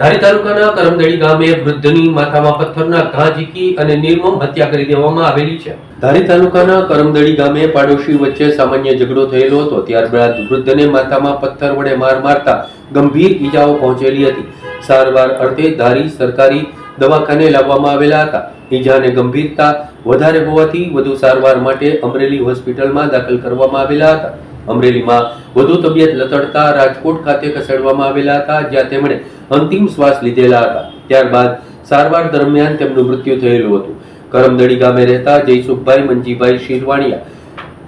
ધારી તાલુકાના કરમદડી ગામે વૃદ્ધની માથામાં પથ્થરના ઘા ઝીકી અને નિર્મમ હત્યા કરી દેવામાં આવેલી છે. ધારી તાલુકાના કરમદડી ગામે પાડોશી વચ્ચે સામાન્ય ઝઘડો થયેલો હતો. ત્યારબાદ વૃદ્ધને માથામાં પથ્થર વડે માર મારતા ગંભીર ઈજાઓ પહોંચેલી હતી. સારવાર અર્થે ધારી સરકારી દવાખાને લાવવામાં આવેલા હતા. ઈજાને ગંભીરતા વધારે હોવાથી વધુ સારવાર માટે અમરેલી હોસ્પિટલમાં દાખલ કરવામાં આવેલા હતા. અમરેલીમાં વધુ તબિયત લથડતા રાજકોટ ખાતે ખસેડવામાં આવેલા હતા, જ્યાં તેમણે અંતિમ શ્વાસ લીધેલા હતા. ત્યારબાદ સારવાર દરમિયાન તેમનું મૃત્યુ થયેલું હતું. કરમદડી ગામે રહેતા જયસુખભાઈ મંજીભાઈ શિરવાણિયા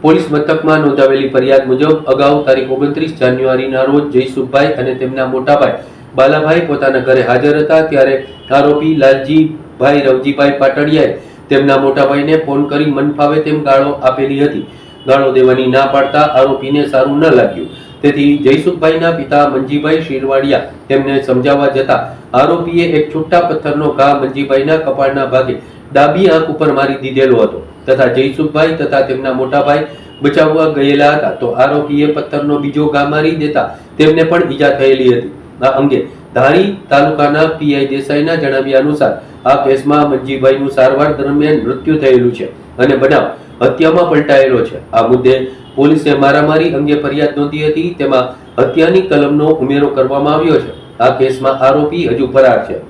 પોલીસ મથકમાં નોંધાવેલી ફરિયાદ મુજબ અગાઉ તારીખ ઓગણત્રીસ જાન્યુઆરીના રોજ જયસુખભાઈ અને તેમના મોટાભાઈ બાલાભાઈ પોતાના ઘરે હાજર હતા, ત્યારે આરોપી લાલજીભાઈ રવજીભાઈ પાટડિયાએ તેમના મોટાભાઈને ફોન કરી મન ફાવે તેમ ગાળો આપેલી હતી. ગાળો દેવાની ના પાડતા આરોપીને સારું ન લાગ્યું. તેથી જયસુખભાઈના પિતા મંજીભાઈ શિરવાડિયા તેમને સમજાવવા જતા આરોપીએ એક છૂટા પથ્થરનો ઘા મંજીભાઈના કપાળના ભાગે ડાબી આંખ ઉપર મારી દીધેલો હતો તથા જયસુખભાઈ તથા તેમના મોટાભાઈ બચાવવા ગયેલા હતા. તો આરોપીએ પથ્થરનો બીજો ઘા મારી દેતા તેમને પણ ઈજા થયેલી હતી. આ અંગે ધારી તાલુકાના પીઆઈ દેસાઈના જણાવ્યા અનુસાર, આ કેસમાં મંજીભાઈનું સારવાર દરમિયાન મૃત્યુ થયેલું છે અને બનાવ હત્યામાં પલટાયેલો છે. આ મુદ્દે પોલીસે મારામારી અંગે ફરિયાદ નોંધી હતી, તેમાં હત્યાની કલમનો ઉમેરો કરવામાં આવ્યો છે. આ કેસમાં આરોપી હજુ ફરાર છે.